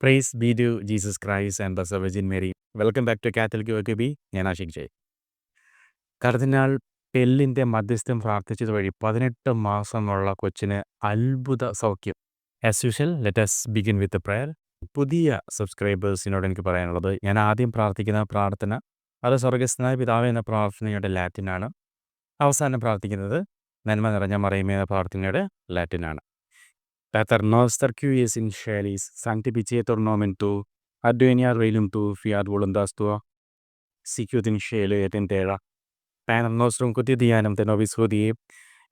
Praise be to Jesus Christ and the virgin Mary welcome back to Catholic work B ഞാൻ ആഷിക് ജയ്. കർദിനാൾ പെല്ലിന്റെ മധ്യസ്ഥം പ്രാർത്ഥിച്ചത് വഴി പതിനെട്ട് മാസമുള്ള കൊച്ചിന് അത്ഭുത സൗഖ്യം. As usual let us begin with prayer പുതിയ സബ്സ്ക്രൈബേഴ്സിനോട് എനിക്ക് പറയാനുള്ളത് ഞാൻ ആദ്യം പ്രാർത്ഥിക്കുന്ന പ്രാർത്ഥന അത് സ്വർഗസ്നായ പിതാവ് എന്ന പ്രാർത്ഥനയുടെ ലാറ്റിനാണ് അവസാനം പ്രാർത്ഥിക്കുന്നത് നന്മ നിറഞ്ഞ മറയുമേ എന്ന പ്രാർത്ഥനയുടെ ലാറ്റിനാണ് Es in celis, sanctificetur nomen tu, adveniat regnum tu, fiat voluntas tua, sicut in cielo et in terra. Panem nostrum quotidianum de nobis hodie,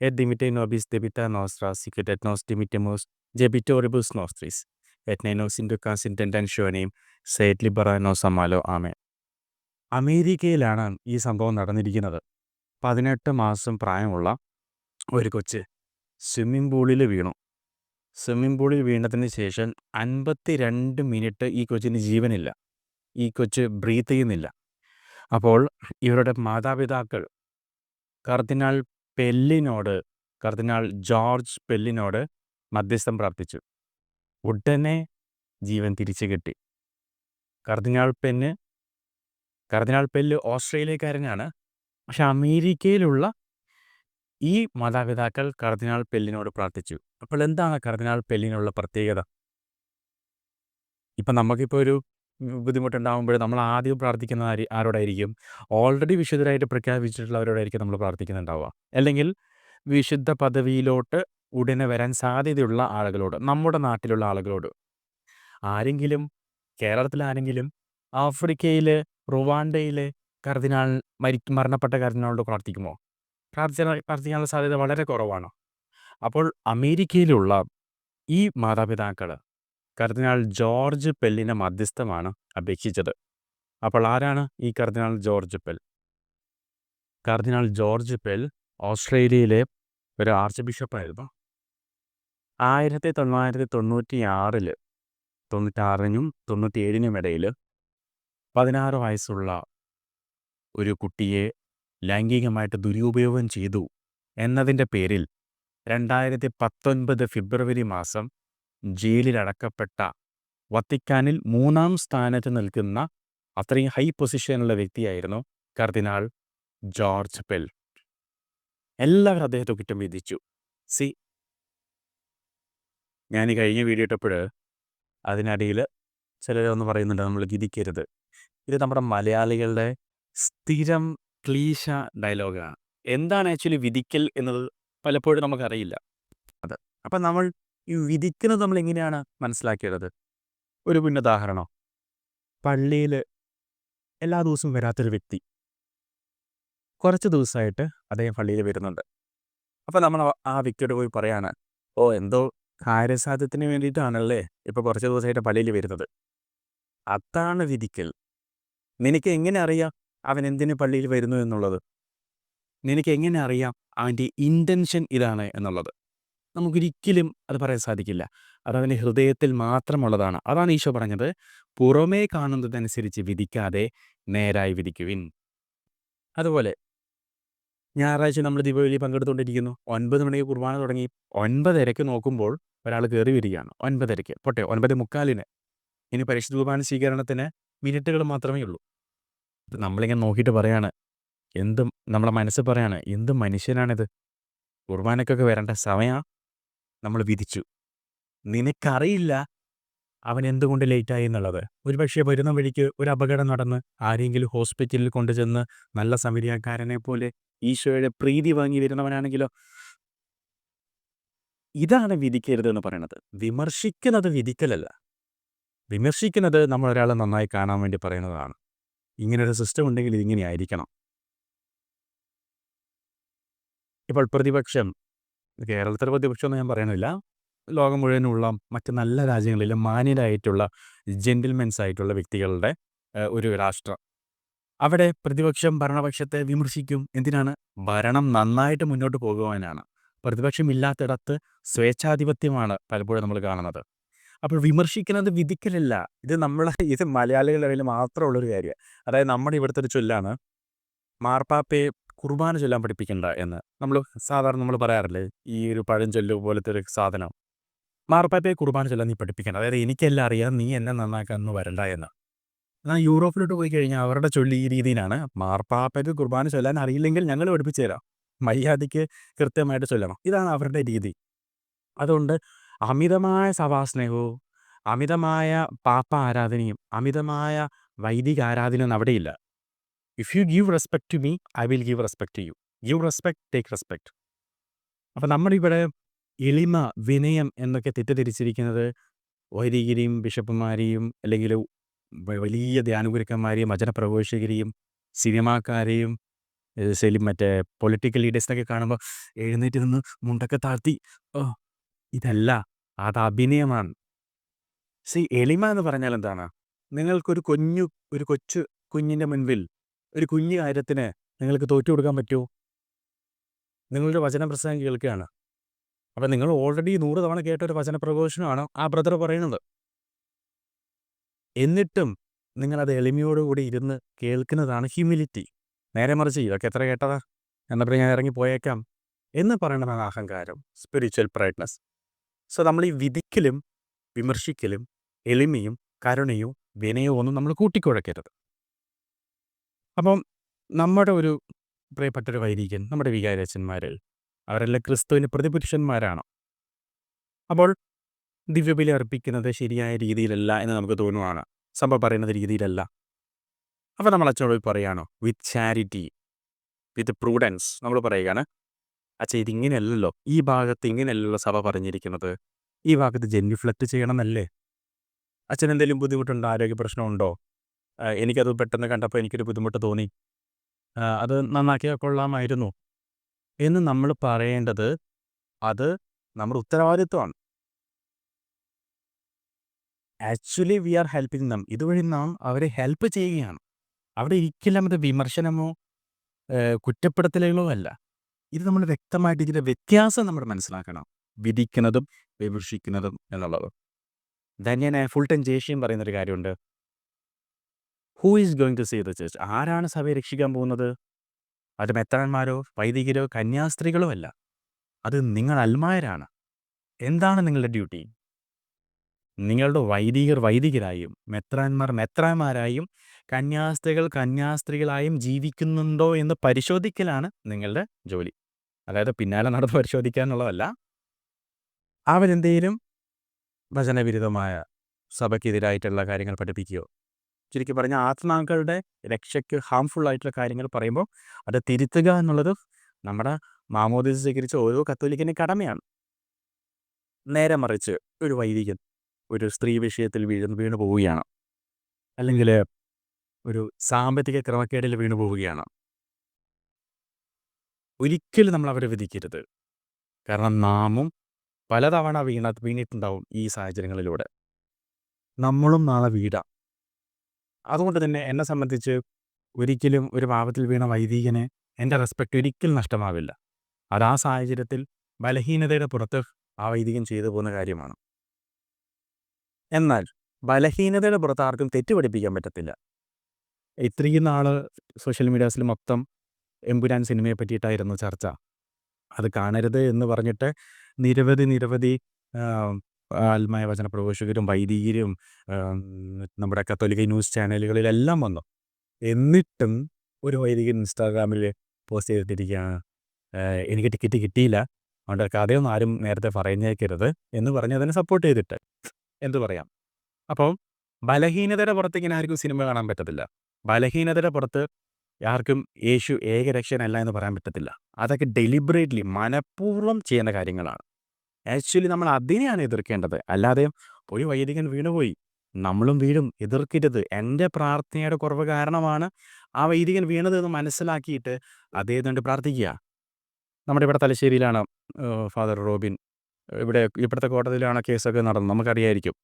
et dimite nobis debita nostra, sicut et nos dimitemus debitoribus nostris, et ne nos inducas in tendentionem, sed libera nos amalo. malo. ആമേൻ അമേരിക്കയിലാണ് ഈ സംഭവം നടന്നിരിക്കുന്നത് പതിനെട്ട് മാസം പ്രായമുള്ള ഒരു കൊച്ച് swimming പൂളിൽ വീണു സ്വിമ്മിംഗ് പൂളിൽ വീണതിന് ശേഷം അൻപത്തി രണ്ട് മിനിറ്റ് ഈ കൊച്ചിന് ജീവനില്ല. ഈ കൊച്ച് ബ്രീത്ത് ചെയ്യുന്നില്ല. അപ്പോൾ ഇവരുടെ മാതാപിതാക്കൾ കർദിനാൾ പെല്ലിനോട് കർദിനാൾ ജോർജ് പെല്ലിനോട് മധ്യസ്ഥം പ്രാർത്ഥിച്ചു. ഉടനെ ജീവൻ തിരിച്ചു കിട്ടി. കർദിനാൾ പെന്ന് കർദിനാൾ പെല്ല് ഓസ്ട്രേലിയക്കാരനാണ്. പക്ഷെ അമേരിക്കയിലുള്ള ഈ മാതാപിതാക്കൾ കർദിനാൾ പെല്ലിനോട് പ്രാർത്ഥിച്ചു. അപ്പോൾ എന്താണ് കർദിനാൾ പെല്ലിനുള്ള പ്രത്യേകത? ഇപ്പം നമുക്കിപ്പോൾ ഒരു ബുദ്ധിമുട്ടുണ്ടാകുമ്പോൾ നമ്മൾ ആദ്യം പ്രാർത്ഥിക്കുന്ന ആരോടായിരിക്കും? ഓൾറെഡി വിശുദ്ധരായിട്ട് പ്രഖ്യാപിച്ചിട്ടുള്ളവരോടായിരിക്കും നമ്മൾ പ്രാർത്ഥിക്കുന്നുണ്ടാവുക. അല്ലെങ്കിൽ വിശുദ്ധ പദവിയിലോട്ട് ഉടനെ വരാൻ സാധ്യതയുള്ള ആളുകളോട് നമ്മുടെ നാട്ടിലുള്ള ആളുകളോട്. ആരെങ്കിലും കേരളത്തിൽ ആരെങ്കിലും ആഫ്രിക്കയിൽ റുവാണ്ടയിൽ കർദിനാൾ മരി മരണപ്പെട്ട കർദിനാളോട് പ്രാർത്ഥിക്കുമോ? പ്രാർത്ഥിക്കാൻ പ്രാർത്ഥിക്കാനുള്ള സാധ്യത വളരെ കുറവാണ്. അപ്പോൾ അമേരിക്കയിലുള്ള ഈ മാതാപിതാക്കൾ കർദിനാൾ ജോർജ് പെല്ലിനെ മധ്യസ്ഥമാണ് അപേക്ഷിച്ചത്. അപ്പോൾ ആരാണ് ഈ cardinal George Pell? Cardinal George Pell ഓസ്ട്രേലിയയിലെ ഒരു ആർച്ച് ബിഷപ്പായിരുന്നു ആയിരത്തി തൊള്ളായിരത്തി തൊണ്ണൂറ്റി ആറിൽ തൊണ്ണൂറ്റാറിനും തൊണ്ണൂറ്റി ഏഴിനും ഇടയിൽ പതിനാറ് വയസ്സുള്ള ഒരു കുട്ടിയെ ലൈംഗികമായിട്ട് ദുരുപയോഗം ചെയ്തു എന്നതിന്റെ പേരിൽ രണ്ടായിരത്തി പത്തൊൻപത് ഫെബ്രുവരി മാസം ജയിലിലടക്കപ്പെട്ട വത്തിക്കാനിൽ മൂന്നാം സ്ഥാനത്ത് നിൽക്കുന്ന അത്രയും ഹൈ പൊസിഷനുള്ള വ്യക്തിയായിരുന്നു കർദിനാൾ ജോർജ് പെൽ. എല്ലാവരും അദ്ദേഹത്തെ കുറ്റം വിധിച്ചു. സി. ഞാൻ ഈ കഴിഞ്ഞ വീഡിയോ ഇട്ടപ്പോൾ അതിനിടയിൽ ചിലരൊന്ന് പറയുന്നുണ്ട് നമ്മൾ വിധിക്കരുത്. ഇത് നമ്മുടെ മലയാളികളുടെ സ്ഥിരം ക്ലീശ ഡയലോഗാണ്. എന്താണ് ആക്ച്വലി വിധിക്കൽ എന്നത് പലപ്പോഴും നമുക്കറിയില്ല. അത്. അപ്പം നമ്മൾ ഈ വിധിക്കുന്നത് നമ്മൾ എങ്ങനെയാണ് മനസ്സിലാക്കിയത് ഒരു ഉദാഹരണം? പള്ളിയിൽ എല്ലാ ദിവസവും വരാത്തൊരു വ്യക്തി. കുറച്ച് ദിവസമായിട്ട് അദ്ദേഹം പള്ളിയിൽ വരുന്നുണ്ട്. അപ്പം നമ്മൾ ആ വ്യക്തിയോട് പോയി പറയാണ് ഓ എന്തോ കാര്യസാധ്യത്തിന് വേണ്ടിയിട്ടാണല്ലേ ഇപ്പോൾ കുറച്ച് ദിവസമായിട്ട് പള്ളിയിൽ വരുന്നത്? അതാണ് വിധിക്കൽ. നിനക്ക് എങ്ങനെ അറിയാം? അവൻ എന്തിന് പള്ളിയിൽ വരുന്നു എന്നുള്ളത്. നിനക്ക് എങ്ങനെ അറിയാം അവന്റെ ഇന്റൻഷൻ ഇതാണ് എന്നുള്ളത്. നമുക്കൊരിക്കലും അത് പറയാൻ സാധിക്കില്ല. അത് അതവന്റെ ഹൃദയത്തിൽ മാത്രമുള്ളതാണ്. അതാണ് ഈശോ പറഞ്ഞത് പുറമേ കാണുന്നതനുസരിച്ച് വിധിക്കാതെ നേരായി വിധിക്കുവിൻ. അതുപോലെ ഞായറാഴ്ച നമ്മൾ ദീപാവലി പങ്കെടുത്തുകൊണ്ടിരിക്കുന്നു. ഒൻപത് മണിക്ക് കുർബാന തുടങ്ങി ഒൻപതരയ്ക്ക് നോക്കുമ്പോൾ ഒരാൾ കയറി വരികയാണ്. ഒൻപതരയ്ക്ക്. പോട്ടെ ഒൻപത് മുക്കാലിന്. ഇനി പരിശുദ്ധ കുർബാന സ്വീകരണത്തിന് മിനിറ്റുകൾ മാത്രമേ ഉള്ളൂ. നമ്മളിങ്ങനെ നോക്കിയിട്ട് പറയാണ് എന്തും നമ്മളെ മനസ്സ് പറയാണ് എന്ത് മനുഷ്യനാണിത്? കുർബാനക്കൊക്കെ വരേണ്ട സമയം. നമ്മൾ വിധിച്ചു. നിനക്കറിയില്ല അവൻ എന്തുകൊണ്ട് ലേറ്റായി എന്നുള്ളത്. ഒരുപക്ഷെ വരുന്ന വഴിക്ക് ഒരു അപകടം നടന്ന് ആരെങ്കിലും ഹോസ്പിറ്റലിൽ കൊണ്ടുചെന്ന് നല്ല സമരിയാക്കാരനെ പോലെ ഈശോയുടെ പ്രീതി വാങ്ങി വരുന്നവനാണെങ്കിലോ? ഇതാണ് വിധിക്കരുത് എന്ന് പറയുന്നത് വിമർശിക്കുന്നത് വിധിക്കലല്ല. വിമർശിക്കുന്നത് നമ്മൾ ഒരാളെ നന്നായി കാണാൻ വേണ്ടി പറയുന്നതാണ്. ഇങ്ങനൊരു സിസ്റ്റം ഉണ്ടെങ്കിൽ ഇതിങ്ങനെ ആയിരിക്കണം. ഇപ്പോൾ പ്രതിപക്ഷം കേരളത്തിലെ പ്രതിപക്ഷം എന്ന് ഞാൻ പറയണില്ല ലോകം മുഴുവനുള്ള മറ്റ് നല്ല രാജ്യങ്ങളിലെ മാന്യരായിട്ടുള്ള ജെന്റിൽമെൻസ് ആയിട്ടുള്ള വ്യക്തികളുടെ ഒരു രാഷ്ട്രം. അവിടെ പ്രതിപക്ഷം ഭരണപക്ഷത്തെ വിമർശിക്കും. എന്തിനാണ്? ഭരണം നന്നായിട്ട് മുന്നോട്ട് പോകുവാനാണ്. പ്രതിപക്ഷമില്ലാത്തിടത്ത് സ്വേച്ഛാധിപത്യമാണ് പലപ്പോഴും നമ്മൾ കാണുന്നത്. അപ്പോൾ വിമർശിക്കുന്നത് വിധിക്കലല്ല. ഇത് നമ്മളെ ഇത് മലയാളികളുടെ ഇടയിൽ മാത്രമുള്ളൊരു കാര്യമാണ് അതായത് നമ്മുടെ ഇവിടുത്തെ ഒരു ചൊല്ലാണ് മാർപ്പാപ്പയെ കുർബാന ചൊല്ലാൻ പഠിപ്പിക്കണ്ട എന്ന്. നമ്മൾ സാധാരണ നമ്മൾ പറയാറില്ലേ ഈ ഒരു പഴഞ്ചൊല്ല് പോലത്തെ ഒരു സാധനം. മാർപ്പാപ്പയെ കുർബാന ചൊല്ലാൻ നീ പഠിപ്പിക്കണം. അതായത് എനിക്കെല്ലാം അറിയാം നീ എന്നെ നന്നാക്കാനൊന്നും വരണ്ട എന്ന്. എന്നാൽ യൂറോപ്പിലോട്ട് പോയി കഴിഞ്ഞാൽ അവരുടെ ചൊല്ലി ഈ രീതിയിലാണ് മാർപ്പാപ്പയ്ക്ക് കുർബാന ചൊല്ലാൻ അറിയില്ലെങ്കിൽ ഞങ്ങൾ പഠിപ്പിച്ചു തരാം. മര്യാദയ്ക്ക് കൃത്യമായിട്ട് ചൊല്ലണം. ഇതാണ് അവരുടെ രീതി. അതുകൊണ്ട് അമിതമായ സഭാസ്നേഹവും അമിതമായ പാപ്പ ആരാധനയും അമിതമായ വൈദിക ആരാധനയൊന്നും അവിടെയില്ല. If you give respect to me I will give respect to you give respect take respect അപ്പം നമ്മളിവിടെ എളിമ വിനയം എന്നൊക്കെ തെറ്റിദ്ധരിച്ചിരിക്കുന്നത് വൈദികരെയും ബിഷപ്പുമാരെയും അല്ലെങ്കിൽ വലിയ ധ്യാനഗുരുക്കന്മാരെയും വചനപ്രഘോഷകരെയും സിനിമാക്കാരെയും ശരി മറ്റേ പൊളിറ്റിക്കൽ ലീഡേഴ്സിനൊക്കെ കാണുമ്പോൾ എഴുന്നേറ്റ് നിന്ന് മുണ്ടൊക്കെ താഴ്ത്തി ഇതല്ല അത് അഭിനയമാണ്. സി എളിമ എന്ന് പറഞ്ഞാൽ എന്താണ്? നിങ്ങൾക്കൊരു കുഞ്ഞു ഒരു കൊച്ചു കുഞ്ഞിന്റെ മുൻപിൽ ഒരു കുഞ്ഞു കാര്യത്തിന് നിങ്ങൾക്ക് തോറ്റു കൊടുക്കാൻ പറ്റുമോ? നിങ്ങളുടെ വചനപ്രസംഗം കേൾക്കുകയാണ്. അപ്പം നിങ്ങൾ ഓൾറെഡി നൂറ് തവണ കേട്ട ഒരു വചനപ്രഘോഷണമാണ് ആ ബ്രദർ പറയുന്നത്. എന്നിട്ടും നിങ്ങളത് എളിമയോടുകൂടി ഇരുന്ന് കേൾക്കുന്നതാണ് ഹ്യൂമിലിറ്റി. നേരെ മറിച്ച് ഇതൊക്കെ എത്ര കേട്ടതാ? എന്നപ്പോൾ ഞാൻ ഇറങ്ങി പോയേക്കാം എന്ന് പറയണതാണ് അഹങ്കാരം സ്പിരിച്വൽ പ്രൈഡ്നസ് സോ നമ്മൾ ഈ വിധിക്കലും വിമർശിക്കലും എളിമയും കരുണയും വിനയവും ഒന്നും നമ്മൾ കൂട്ടിക്കുഴക്കരുത്. അപ്പം നമ്മുടെ ഒരു പ്രിയപ്പെട്ടൊരു വൈദികൻ നമ്മുടെ വികാരച്ചന്മാരിൽ അവരെല്ലാം ക്രിസ്തുവിന് പ്രതിപുരുഷന്മാരാണ്. അപ്പോൾ ദിവ്യബലി അർപ്പിക്കുന്നത് ശരിയായ രീതിയിലല്ല എന്ന് നമുക്ക് തോന്നുവാണ്. സഭ പറയുന്നത് രീതിയിലല്ല. അപ്പോൾ നമ്മൾ അച്ഛനോട് പറയുകയാണോ വിത്ത് ചാരിറ്റി വിത്ത് പ്രൂഡൻസ് നമ്മൾ പറയുകയാണ്. അച്ഛൻ ഇതിങ്ങനെയല്ലല്ലോ. ഈ ഭാഗത്ത് ഇങ്ങനെയല്ലല്ലോ സഭ പറഞ്ഞിരിക്കുന്നത്. ഈ ഭാഗത്ത് ജെന്റിഫ്ലക്റ്റ് ചെയ്യണമെന്നല്ലേ? അച്ഛൻ എന്തെങ്കിലും ബുദ്ധിമുട്ടുണ്ടോ? ആരോഗ്യ പ്രശ്നമുണ്ടോ? എനിക്കത് പെട്ടെന്ന് കണ്ടപ്പോൾ എനിക്കൊരു ബുദ്ധിമുട്ട് തോന്നി. അത് നന്നാക്കിയാൽ കൊള്ളാമായിരുന്നു. എന്ന് നമ്മൾ പറയേണ്ടത് അത് നമ്മുടെ ഉത്തരവാദിത്വമാണ്. Actually we are helping them ഇതുവഴി നാം അവരെ ഹെൽപ്പ് ചെയ്യുകയാണ്. അവിടെ ഇരിക്കലും അത് വിമർശനമോ കുറ്റപ്പെടുത്തലുകളോ അല്ല. ഇത് നമ്മൾ വ്യക്തമായിട്ട് ഇതിന്റെ വ്യത്യാസം നമ്മൾ മനസ്സിലാക്കണം. വിധിക്കുന്നതും വിമർശിക്കുന്നതും എന്നുള്ളത്. ധന്യനെ ഫുൾ ടൈം ജേഷ്യം പറയുന്നൊരു കാര്യമുണ്ട്. Who is going to save the church ആരാണ് സഭയെ രക്ഷിക്കാൻ പോകുന്നത്? അത് മെത്രാന്മാരോ വൈദികരോ കന്യാസ്ത്രീകളോ അല്ല. അത് നിങ്ങൾ അൽമായരാണ്. എന്താണ് നിങ്ങളുടെ ഡ്യൂട്ടി? നിങ്ങളുടെ വൈദികർ വൈദികരായും മെത്രാന്മാർ മെത്രാന്മാരായും കന്യാസ്ത്രീകൾ കന്യാസ്ത്രീകളായും ജീവിക്കുന്നുണ്ടോ എന്ന് പരിശോധിക്കലാണ് നിങ്ങളുടെ ജോലി. അതായത് പിന്നാലെ നടന്ന് പരിശോധിക്കാനുള്ളതല്ല. അവരെന്തെങ്കിലും വചനവിരുദ്ധമായ സഭയ്ക്കെതിരായിട്ടുള്ള കാര്യങ്ങൾ പഠിപ്പിക്കുകയോ ചുരുക്കി പറഞ്ഞാൽ ആത്മാക്കളുടെ രക്ഷയ്ക്ക് ഹാംഫുൾ ആയിട്ടുള്ള കാര്യങ്ങൾ പറയുമ്പോൾ അത് തിരുത്തുക എന്നുള്ളത് നമ്മുടെ മാമോദിസ് സ്വീകരിച്ച ഓരോ കത്തോലിക്കന്റെ കടമയാണ്. നേരെ മറിച്ച് ഒരു വൈദികൻ ഒരു സ്ത്രീ വിഷയത്തിൽ വീഴുന്നു വീണു പോവുകയാണ് അല്ലെങ്കിൽ ഒരു സാമ്പത്തിക ക്രമക്കേടിൽ വീണു പോവുകയാണ് ഒരിക്കലും നമ്മൾ അവരെ വിധിക്കരുത് കാരണം നാമും പലതവണ വീണ വീണിട്ടുണ്ടാവും ഈ സാഹചര്യങ്ങളിലൂടെ. നമ്മളും നാളെ വീടാം. അതുകൊണ്ട് തന്നെ എന്നെ സംബന്ധിച്ച് ഒരിക്കലും ഒരു പാപത്തിൽ വീണ വൈദികനെ എന്റെ റെസ്പെക്റ്റ് ഒരിക്കലും നഷ്ടമാവില്ല. അത് ആ സാഹചര്യത്തിൽ ബലഹീനതയുടെ പുറത്ത് ആ വൈദികൻ ചെയ്തു പോകുന്ന കാര്യമാണ്. എന്നാൽ ബലഹീനതയുടെ പുറത്ത് ആർക്കും തെറ്റ് പഠിപ്പിക്കാൻ പറ്റത്തില്ല. ഇത്രയും നാൾ സോഷ്യൽ മീഡിയാസിൽ മൊത്തം എമ്പുരാൻ സിനിമയെ പറ്റിയിട്ടായിരുന്നു ചർച്ച. അത് കാണരുത് എന്ന് പറഞ്ഞിട്ട് നിരവധി നിരവധി ആത്മായ വചന പ്രഘോഷകരും വൈദികരും നമ്മുടെ കത്തോലിക്ക ന്യൂസ് ചാനലുകളിലെല്ലാം വന്നു. എന്നിട്ടും ഒരു വൈദികൻ ഇൻസ്റ്റാഗ്രാമിൽ പോസ്റ്റ് ചെയ്തിട്ടിരിക്കുകയാണ്. എനിക്ക് ടിക്കറ്റ് കിട്ടിയില്ല. അതുകൊണ്ട് കഥയൊന്നും ആരും നേരത്തെ പറഞ്ഞേക്കരുത് എന്ന് പറഞ്ഞ് അതിനെ സപ്പോർട്ട് ചെയ്തിട്ട് എന്തു പറയാം. അപ്പോൾ ബലഹീനതയുടെ പുറത്ത് ഇങ്ങനെ ആർക്കും സിനിമ കാണാൻ പറ്റത്തില്ല. ബലഹീനതയുടെ പുറത്ത് ആർക്കും യേശു ഏകരക്ഷനല്ല എന്ന് പറയാൻ പറ്റത്തില്ല. അതൊക്കെ ഡെലിബറേറ്റ്ലി മനഃപൂർവം ചെയ്യുന്ന കാര്യങ്ങളാണ്. ആക്ച്വലി നമ്മൾ അതിനെയാണ് എതിർക്കേണ്ടത്. അല്ലാതെ ഒരു വൈദികൻ വീണുപോയി. നമ്മളും വീഴും. എതിർക്കരുത്. എന്റെ പ്രാർത്ഥനയുടെ കുറവ് കാരണമാണ് ആ വൈദികൻ വീണത് എന്ന് മനസ്സിലാക്കിയിട്ട് അദ്ദേഹത്തിനോട് പ്രാർത്ഥിക്കുക. നമ്മുടെ ഇവിടെ തലശ്ശേരിയിലാണ് ഫാദർ റോബിൻ. ഇവിടെ ഇപ്പോഴത്തെ കോടതിയിലാണ് കേസൊക്കെ നടന്നത്. നമുക്കറിയായിരിക്കും.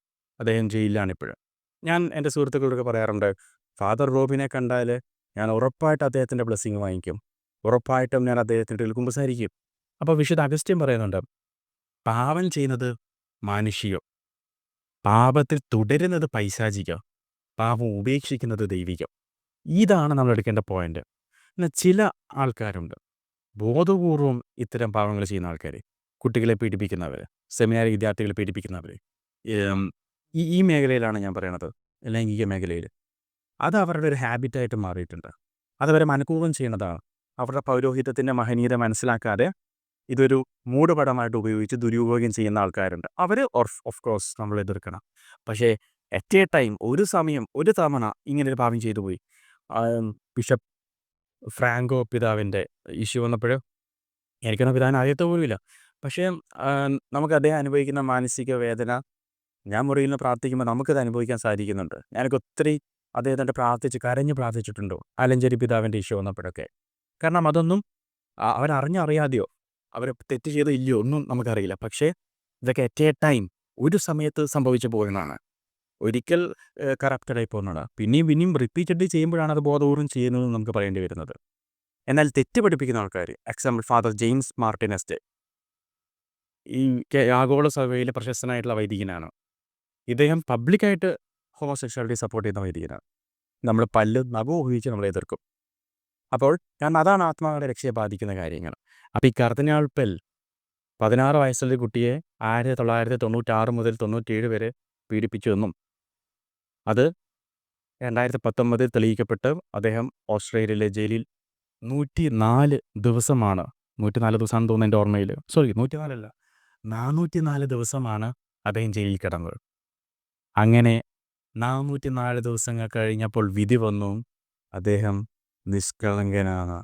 അദ്ദേഹം ജയിലിലാണ് ഇപ്പോഴും. ഞാൻ എന്റെ സുഹൃത്തുക്കളോടൊക്കെ പറയാറുണ്ട് ഫാദർ റോബിനെ കണ്ടാൽ ഞാൻ ഉറപ്പായിട്ട് അദ്ദേഹത്തിന്റെ ബ്ലെസ്സിങ് വാങ്ങിക്കും. ഉറപ്പായിട്ടും ഞാൻ അദ്ദേഹത്തിന്റെ ഇടയിൽ കുമ്പസാരിക്കും. അപ്പോൾ വിശുദ്ധ അഗസ്ത്യം പറയുന്നുണ്ട് പാപം ചെയ്യുന്നത് മാനുഷികം പാപത്തിൽ തുടരുന്നത് പൈശാചികം പാപം ഉപേക്ഷിക്കുന്നത് ദൈവികം. ഇതാണ് നമ്മൾ എടുക്കേണ്ട പോയിന്റ് എന്നാൽ ചില ആൾക്കാരുണ്ട് ബോധപൂർവം ഇത്തരം പാപങ്ങൾ ചെയ്യുന്ന ആൾക്കാർ കുട്ടികളെ പീഡിപ്പിക്കുന്നവർ സെമിനാരി വിദ്യാർത്ഥികളെ പീഡിപ്പിക്കുന്നവർ ഈ ഈ മേഖലയിലാണ് ഞാൻ പറയണത് ലൈംഗിക മേഖലയിൽ അത് അവരുടെ ഒരു ഹാബിറ്റായിട്ട് മാറിയിട്ടുണ്ട്. അതവരെ മനഃപൂർവം ചെയ്യുന്നതാണ്. അവരുടെ പൗരോഹിത്യത്തിന്റെ മഹനീയത മനസ്സിലാക്കാതെ ഇതൊരു മൂടുപടമായിട്ട് ഉപയോഗിച്ച് ദുരുപയോഗം ചെയ്യുന്ന ആൾക്കാരുണ്ട്. അവർ ഓഫ് കോഴ്സ് നമ്മൾ എതിർക്കണം. പക്ഷേ അറ്റ് എ ടൈം ഒരു സമയം ഒരു തവണ ഇങ്ങനെ ഒരു പാപം ചെയ്തു പോയി. ബിഷപ്പ് ഫ്രാങ്കോ പിതാവിന്റെ ഇഷ്യൂ വന്നപ്പോൾ എനിക്കൊന്നും പിതാവിനെ ആദ്യത്തെ പോലുമില്ല. പക്ഷേ നമുക്ക് അദ്ദേഹം അനുഭവിക്കുന്ന മാനസിക വേദന ഞാൻ മുറിയിൽ നിന്ന് പ്രാർത്ഥിക്കുമ്പോൾ നമുക്കത് അനുഭവിക്കാൻ സാധിക്കുന്നുണ്ട്. ഞാനൊക്കെ ഒത്തിരി അദ്ദേഹത്തിന്റെ പ്രാർത്ഥിച്ച് കരഞ്ഞ് പ്രാർത്ഥിച്ചിട്ടുണ്ടോ? ആലഞ്ചേരി പിതാവിന്റെ ഇഷ്യൂ വന്നപ്പോഴൊക്കെ. കാരണം അതൊന്നും അവരറിഞ്ഞറിയാതെയോ അവർ തെറ്റ് ചെയ്തോ ഇല്ലയോ ഒന്നും നമുക്കറിയില്ല. പക്ഷേ ഇതൊക്കെ അറ്റ് എ ടൈം ഒരു സമയത്ത് സംഭവിച്ചു പോകുന്നതാണ് ഒരിക്കൽ കറപ്റ്റഡായി പോകുന്നതാണ് പിന്നെയും പിന്നെയും റിപ്പീറ്റഡ് ചെയ്യുമ്പോഴാണ് അത് ബോധപൂർവം ചെയ്യുന്നതെന്ന് നമുക്ക് പറയേണ്ടി വരുന്നത്. എന്നാൽ തെറ്റ് പഠിപ്പിക്കുന്ന ആൾക്കാർ എക്സാമ്പിൾ ഫാദർ ജെയിംസ് മാർട്ടിനസ്റ്റ് ഈ ആഗോള സഭയിലെ പ്രശസ്തനായിട്ടുള്ള വൈദികനാണ്. ഇദ്ദേഹം പബ്ലിക്കായിട്ട് ഹോമോസെക്ഷാലിറ്റി സപ്പോർട്ട് ചെയ്യുന്ന വൈദികനാണ് നമ്മൾ പല്ല് നഖം ഉപയോഗിച്ച് നമ്മളെ എതിർക്കും. അപ്പോൾ ഞാൻ അതാണ് ആത്മാക്കളുടെ രക്ഷയെ ബാധിക്കുന്ന കാര്യങ്ങൾ. അപ്പോൾ ഈ കർദിനാൾ പെൽ പതിനാറ് വയസ്സുള്ള കുട്ടിയെ ആയിരത്തി തൊള്ളായിരത്തി തൊണ്ണൂറ്റാറ് മുതൽ തൊണ്ണൂറ്റേഴ് വരെ പീഡിപ്പിച്ചുവെന്നും അത് രണ്ടായിരത്തി പത്തൊമ്പതിൽ തെളിയിക്കപ്പെട്ട് അദ്ദേഹം ഓസ്ട്രേലിയയിലെ ജയിലിൽ നൂറ്റി നാല് ദിവസമാണ് നൂറ്റി നാല് ദിവസമാണെന്ന് തോന്നുന്നു എന്റെ ഓർമ്മയിൽ സോറി നൂറ്റി നാലല്ല നാനൂറ്റി നാല് ദിവസമാണ് അദ്ദേഹം ജയിലിൽ കിടന്നത്. അങ്ങനെ നാനൂറ്റി നാല് ദിവസങ്ങൾ കഴിഞ്ഞപ്പോൾ വിധി വന്നു. അദ്ദേഹം നിഷ്കളങ്കനാണ്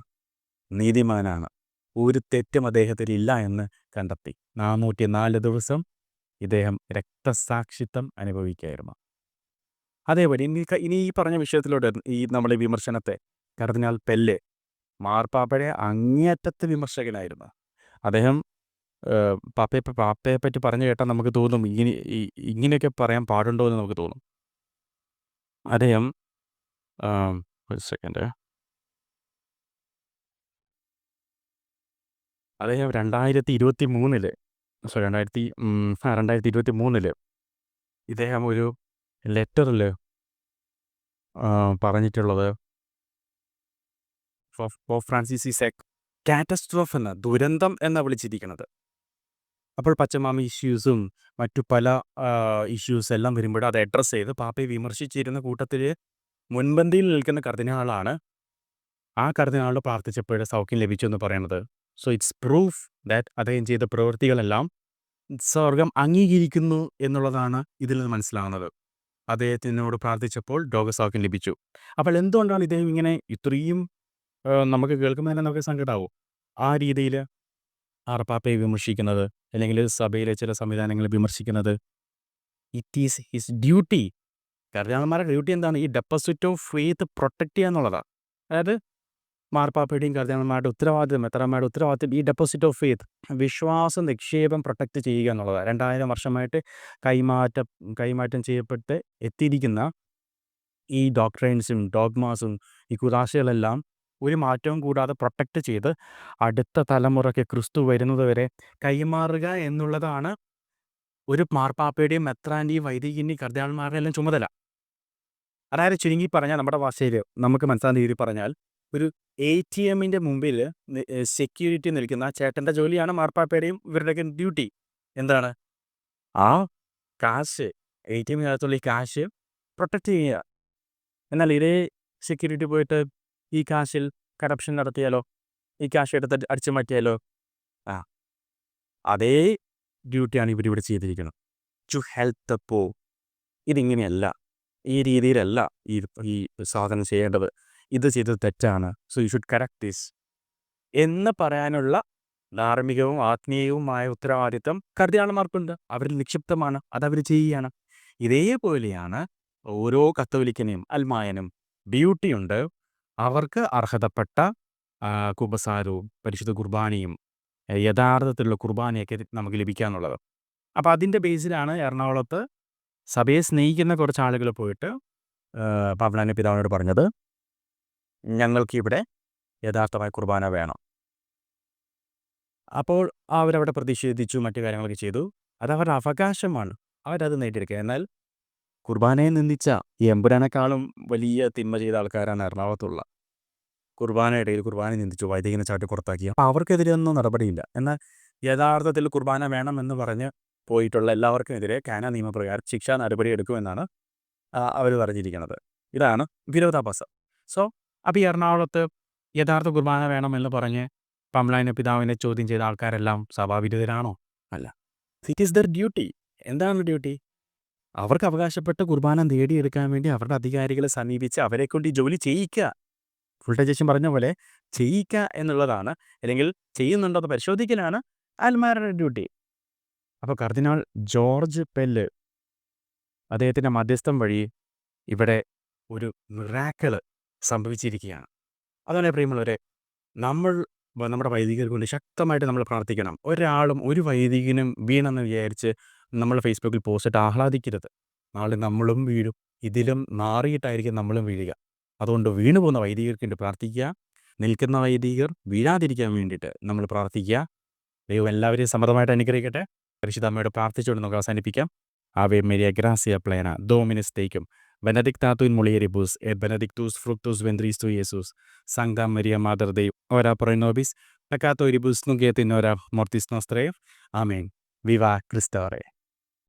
നീതിമാനാണ്. ഒരു തെറ്റും അദ്ദേഹത്തിൽ ഇല്ല എന്ന് കണ്ടെത്തി. നാനൂറ്റി നാല് ദിവസം ഇദ്ദേഹം രക്തസാക്ഷിത്വം അനുഭവിക്കുകയായിരുന്നു. അതേപോലെ ഇനി ഇനി ഈ പറഞ്ഞ വിഷയത്തിലൂടെ ഈ നമ്മുടെ വിമർശനത്തെ കർദിനാൾ പെല്ലെ മാർപ്പാപ്പഴെ അങ്ങേയറ്റത്തെ വിമർശകനായിരുന്നു. അദ്ദേഹം പാപ്പയെ പാപ്പയെ പറ്റി പറഞ്ഞു കേട്ടാൽ നമുക്ക് തോന്നും ഇങ്ങനെ ഇങ്ങനെയൊക്കെ പറയാൻ പാടുണ്ടോ എന്ന് നമുക്ക് തോന്നും. അദ്ദേഹം ഒരു സെക്കൻഡ് അദ്ദേഹം രണ്ടായിരത്തി ഇരുപത്തി മൂന്നിൽ സോ രണ്ടായിരത്തി രണ്ടായിരത്തി ഇരുപത്തി മൂന്നിൽ ഇദ്ദേഹം ഒരു ലെറ്ററിൽ പറഞ്ഞിട്ടുള്ളത് Pope Francis is a catastrophe എന്ന ദുരന്തം എന്ന വിളിച്ചിരിക്കുന്നത് അപ്പോൾ പച്ചമാമി ഇഷ്യൂസും മറ്റു പല ഇഷ്യൂസ് എല്ലാം വരുമ്പോൾ അത് അഡ്രസ്സ് ചെയ്ത് പാപ്പയെ വിമർശിച്ചിരുന്ന കൂട്ടത്തിൽ മുൻപന്തിയിൽ നിൽക്കുന്ന കർദിനാളാണ് ആ കർദിനാളോട് പ്രാർത്ഥിച്ചപ്പോൾ സൗഖ്യം ലഭിച്ചു എന്ന് പറയുന്നത്. സോ ഇറ്റ്സ് പ്രൂഫ് ദാറ്റ് അദ്ദേഹം ചെയ്ത പ്രവൃത്തികളെല്ലാം സ്വർഗം അംഗീകരിക്കുന്നു എന്നുള്ളതാണ് ഇതിൽ നിന്ന് മനസ്സിലാവുന്നത്. അദ്ദേഹത്തിനോട് പ്രാർത്ഥിച്ചപ്പോൾ രോഗസൗഖ്യം ലഭിച്ചു. അപ്പോൾ എന്തുകൊണ്ടാണ് ഇദ്ദേഹം ഇങ്ങനെ ഇത്രയും നമുക്ക് കേൾക്കുമ്പോൾ തന്നെ നമുക്ക് സങ്കടമാവും ആ രീതിയിൽ ആർപ്പാപ്പയെ വിമർശിക്കുന്നത്? അല്ലെങ്കിൽ സഭയിലെ ചില സംവിധാനങ്ങളെ വിമർശിക്കുന്നത്. ഇറ്റ് ഈസ് ഹിസ് ഡ്യൂട്ടി കർദിനാൾമാരുടെ ഡ്യൂട്ടി എന്താണ്? ഈ ഡെപ്പോസിറ്റ് ഓഫ് ഫെയ്ത്ത് പ്രൊട്ടക്ട് ചെയ്യുക എന്നുള്ളതാണ് അതായത് മാർപ്പാപ്പയുടെയും കർദിനാൾമാരുടെ ഉത്തരവാദിത്വം എത്രമാരുടെ ഉത്തരവാദിത്വം ഈ ഡെപ്പോസിറ്റ് ഓഫ് ഫെയ്ത്ത് വിശ്വാസ നിക്ഷേപം പ്രൊട്ടക്റ്റ് ചെയ്യുക എന്നുള്ളതാണ് രണ്ടായിരം വർഷമായിട്ട് കൈമാറ്റ കൈമാറ്റം ചെയ്യപ്പെട്ട് എത്തിയിരിക്കുന്ന ഈ ഡോക്ട്രൈൻസും ഡോഗ്മാസും ഈ കുതാശകളെല്ലാം ഒരു മാറ്റവും കൂടാതെ പ്രൊട്ടക്റ്റ് ചെയ്ത് അടുത്ത തലമുറയ്ക്ക് ക്രിസ്തു വരുന്നത് വരെ കൈമാറുക എന്നുള്ളതാണ് ഒരു മാർപ്പാപ്പയുടെയും മെത്രാന്റെയും വൈദികന്റെയും കർദ്ദാൾമാരുടെ എല്ലാം ചുമതല. അതായത് ചുരുങ്ങി പറഞ്ഞാൽ നമ്മുടെ ഭാഷയിൽ നമുക്ക് മനസ്സിലാകുന്ന രീതിയിൽ പറഞ്ഞാൽ ഒരു എ ടി എമ്മിന്റെ മുമ്പിൽ സെക്യൂരിറ്റി നിൽക്കുന്ന ചേട്ടന്റെ ജോലിയാണ് മാർപ്പാപ്പയുടെയും ഇവരുടെയൊക്കെ ഡ്യൂട്ടി എന്താണ്? ആ കാശ് എ ടി എമ്മിനകത്തുള്ള ഈ കാശ് പ്രൊട്ടക്റ്റ് ചെയ്യുക. എന്നാൽ ഇതേ സെക്യൂരിറ്റി പോയിട്ട് ഈ കാശിൽ കറപ്ഷൻ നടത്തിയാലോ? ഈ കാശ് എടുത്ത് അടിച്ചു മാറ്റിയാലോ? ആ. അതേ ഡ്യൂട്ടിയാണ് ഇവരിവിടെ ചെയ്തിരിക്കുന്നത്. ടു ഹെൽപ്പ് ദ പോ ഇതിങ്ങനെയല്ല. ഈ രീതിയിലല്ല ഈ ഈ സാധനം ചെയ്യേണ്ടത്. ഇത് ചെയ്തത് തെറ്റാണ്. So you should correct this എന്ന് പറയാനുള്ള ധാർമ്മികവും ആത്മീയവുമായ ഉത്തരവാദിത്വം കർദിയാളന്മാർക്കുണ്ട് അവരിൽ നിക്ഷിപ്തമാണ്. അതവർ ചെയ്യുകയാണ്. ഇതേപോലെയാണ് ഓരോ കത്തോലിക്കനെയും അൽമായനും. ഡ്യൂട്ടിയുണ്ട് അവർക്ക് അർഹതപ്പെട്ട കുബസാരവും പരിശുദ്ധ കുർബാനയും യഥാർത്ഥത്തിലുള്ള കുർബാനയൊക്കെ നമുക്ക് ലഭിക്കുക എന്നുള്ളത് അപ്പോൾ അതിന്റെ ബേസിലാണ് എറണാകുളത്ത് സഭയെ സ്നേഹിക്കുന്ന കുറച്ച് ആളുകൾ പോയിട്ട് പവനാന പിതാവിനോട് പറഞ്ഞത് ഞങ്ങൾക്കിവിടെ യഥാർത്ഥമായ കുർബാന വേണം. അപ്പോൾ അവരവിടെ പ്രതിഷേധിച്ചു മറ്റു കാര്യങ്ങളൊക്കെ ചെയ്തു. അത് അവരുടെ അവകാശമാണ്. അവരത് നേടിയെടുക്കുക. എന്നാൽ കുർബാനയെ നിന്ദിച്ച എമ്പുരാനേക്കാളും വലിയ തിന്മ ചെയ്ത ആൾക്കാരാണ് എറണാകുളത്തുള്ള. കുർബാന ഇടയിൽ കുർബാന നിന്ദിച്ചു വൈദികനെ ചാട്ടി പുറത്താക്കി അപ്പോൾ അവർക്കെതിരെ ഒന്നും നടപടിയില്ല. എന്നാൽ യഥാർത്ഥത്തിൽ കുർബാന വേണമെന്ന് പറഞ്ഞ് പോയിട്ടുള്ള എല്ലാവർക്കുമെതിരെ കാന നിയമപ്രകാരം ശിക്ഷാ നടപടി എടുക്കുമെന്നാണ് അവർ പറഞ്ഞിരിക്കുന്നത്. ഇതാണ് വിരോധാഭാസം. സോ അപ്പോൾ ഈ എറണാകുളത്ത് യഥാർത്ഥ കുർബാന വേണമെന്ന് പറഞ്ഞ് പമ്പ്ലായന പിതാവിനെ ചോദ്യം ചെയ്ത ആൾക്കാരെല്ലാം സഭാവിരുദ്ധരാണോ? അല്ല. ഇറ്റ് ഈസ് ദർ ഡ്യൂട്ടി എന്താണ് ഡ്യൂട്ടി അവർക്ക് അവകാശപ്പെട്ട കുർബാന നേടിയെടുക്കാൻ വേണ്ടി അവരുടെ അധികാരികളെ സമീപിച്ച് അവരെ കൊണ്ട് ഈ ജോലി ചെയ്യിക്കുക. ഫുൾട്ടജേഷൻ ടൈജേഷൻ പറഞ്ഞ പോലെ ചെയ്യിക്കുക എന്നുള്ളതാണ്. അല്ലെങ്കിൽ ചെയ്യുന്നുണ്ടോ എന്ന് പരിശോധിക്കലാണ് ആൽമാരുടെ ഡ്യൂട്ടി. അപ്പോൾ കർദിനാൾ ജോർജ് പെല്ല് അദ്ദേഹത്തിന്റെ മധ്യസ്ഥം വഴി ഇവിടെ ഒരു മിറാക്കൾ സംഭവിച്ചിരിക്കുകയാണ്. അതുപോലെ പ്രിയമുള്ളവരെ നമ്മൾ നമ്മുടെ വൈദികർ കൊണ്ട് ശക്തമായിട്ട് നമ്മൾ പ്രാർത്ഥിക്കണം. ഒരാളും ഒരു വൈദികനും വീണെന്ന് വിചാരിച്ച് നമ്മൾ ഫേസ്ബുക്കിൽ പോസ്റ്റിട്ട് ആഹ്ലാദിക്കരുത്. നാളെ നമ്മളും വീഴും. ഇതിലും നാറിയിട്ടായിരിക്കും നമ്മളും വീഴുക. അതുകൊണ്ട് വീണു പോകുന്ന വൈദികർക്ക് വേണ്ടി പ്രാർത്ഥിക്കുക. നിൽക്കുന്ന വൈദികർ വീഴാതിരിക്കാൻ വേണ്ടിയിട്ട് നമ്മൾ പ്രാർത്ഥിക്കുക. ദൈവം എല്ലാവരെയും സമ്മതമായിട്ട് അനുഗ്രഹിക്കട്ടെ. പരിശുദ്ധ അമ്മയോട് പ്രാർത്ഥിച്ചുകൊണ്ട് നമുക്ക് അവസാനിപ്പിക്കാം. ആവേ മെരിയ ഗ്രാസിയ പ്ലേന ഡോമിനസ് തേക്കും ബെനഡിക്താത്തുൻ മുളിയരിബൂസ് എ ബെനഡിക്തൂസ് ഫ്രുക്തൂസ് വെന്ത്രീസ്തു യേസൂസ് Sancta Maria Mater Dei, ora pro nobis, നുഗേത്തിനോരാ മോർത്തിസ് നോസ്ത്രേവ് ആമേൻ വിവാ mortis